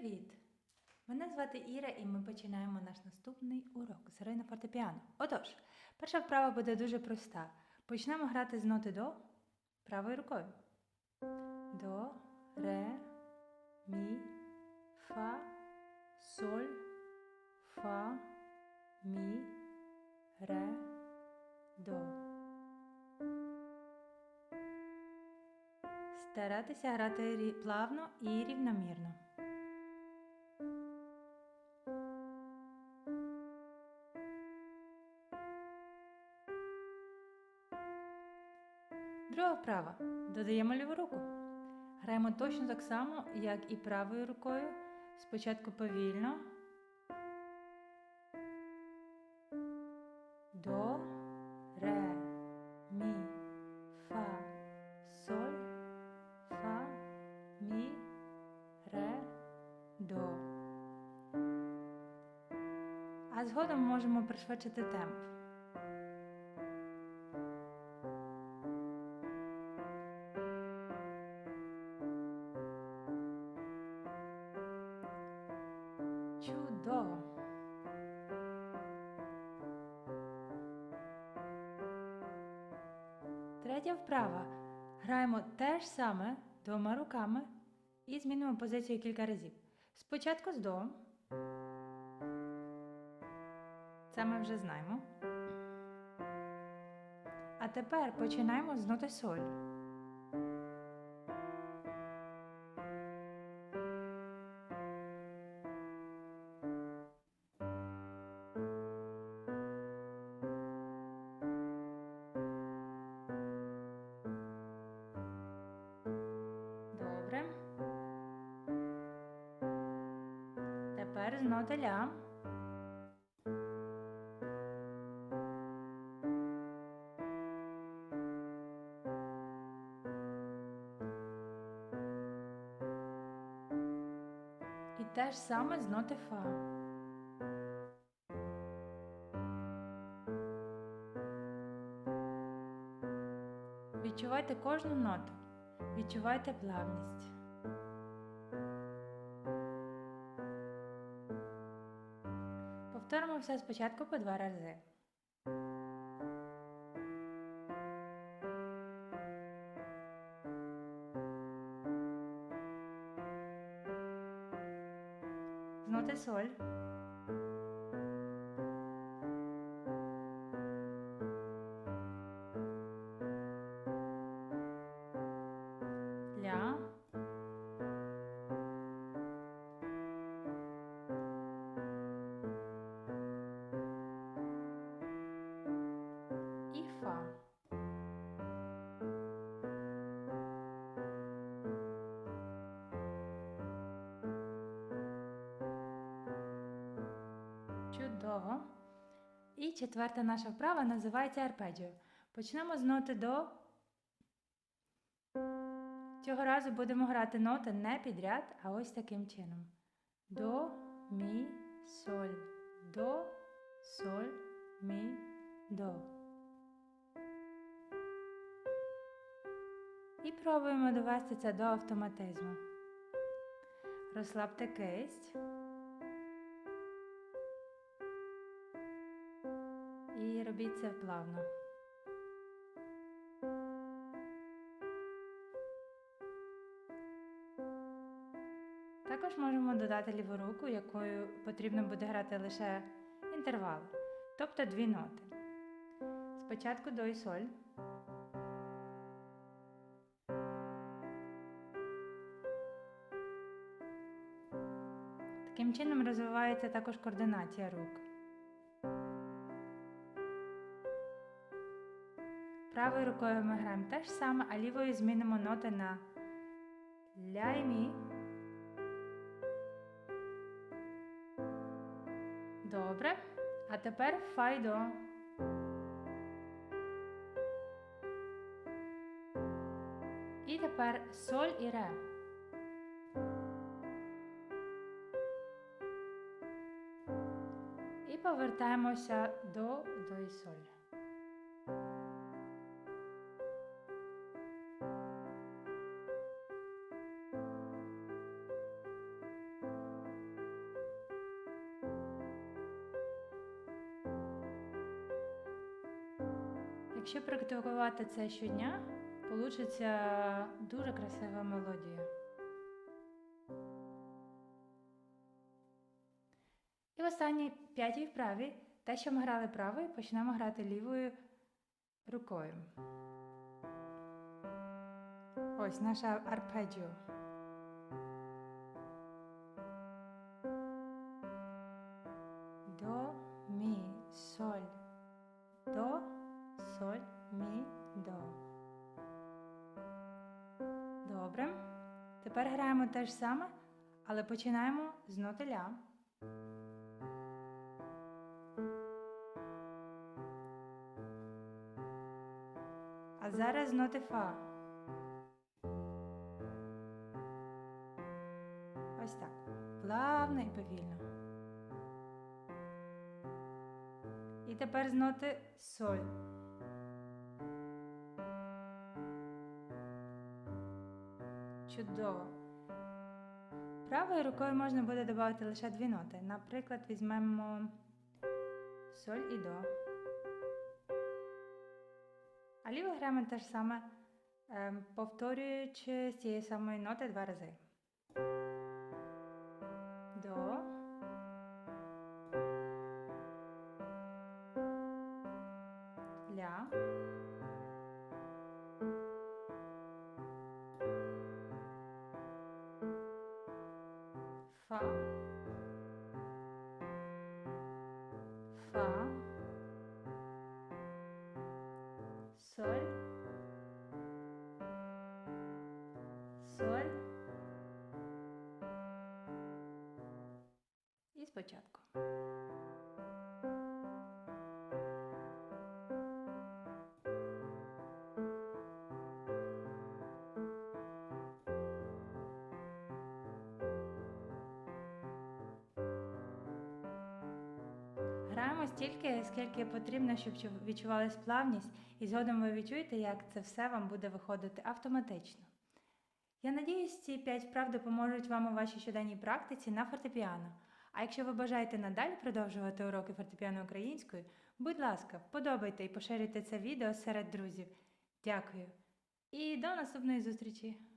Привіт! Мене звати Іра, і ми починаємо наш наступний урок з на фортепіано. Отож, перша вправа буде дуже проста. Почнемо грати з ноти до правою рукою. До, ре, мі, фа, соль, фа, мі, ре, до. Старатися грати плавно і рівномірно. Друга вправа. Додаємо ліву руку. Граємо точно так само, як і правою рукою. Спочатку повільно. До, ре, мі, фа, соль, фа, мі, ре, до. А згодом можемо пришвидшити темп. Чудово! Третя вправа. Граємо те ж саме двома руками і змінимо позицію кілька разів. Спочатку з до. Це ми вже знаємо. А тепер починаємо з ноти соль. Тепер з ноти ля. І те ж саме з ноти фа. Відчувайте кожну ноту. Відчувайте плавність. Повторимо все спочатку по два рази. З соль. Чудово. І четверта наша вправа називається арпеджіо. Почнемо з ноти до. Цього разу будемо грати ноти не підряд, а ось таким чином. До, мі, соль, до, соль, мі, до. І пробуємо довести це до автоматизму. Розслабте кисть. Робіть це плавно. Також можемо додати ліву руку, якою потрібно буде грати лише інтервали, тобто дві ноти. Спочатку до і соль. Таким чином розвивається також координація рук. Правою рукою ми граємо те ж саме, а лівою змінимо ноти на ля і мі. Добре. А тепер фа й до. І тепер соль і ре. І повертаємося до до і соль. Якщо практикувати це щодня, получиться дуже красива мелодія. І в останній п'ятій вправі, те, що ми грали правою, почнемо грати лівою рукою. Ось наша арпеджіо. До, мі, соль. До, соль, мі, до. Добре. Тепер граємо те ж саме, але починаємо з ноти. А зараз ноти фа. Ось так. Плавно і повільно. І тепер з ноти соль. Чудово. Правою рукою можна буде додати лише дві ноти. Наприклад, візьмемо соль і до. А лівою граємо те ж саме, ем, повторюючи з цієї самої ноти два рази. До. Фа. Фа. Соль. Соль. І спочатку. Граємо стільки, скільки потрібно, щоб чу- відчувалась плавність, і згодом ви відчуєте, як це все вам буде виходити автоматично. Я надіюсь, ці 5 вправ допоможуть вам у вашій щоденній практиці на фортепіано. А якщо ви бажаєте надалі продовжувати уроки фортепіано українською, будь ласка, вподобайте і поширюйте це відео серед друзів. Дякую. І до наступної зустрічі!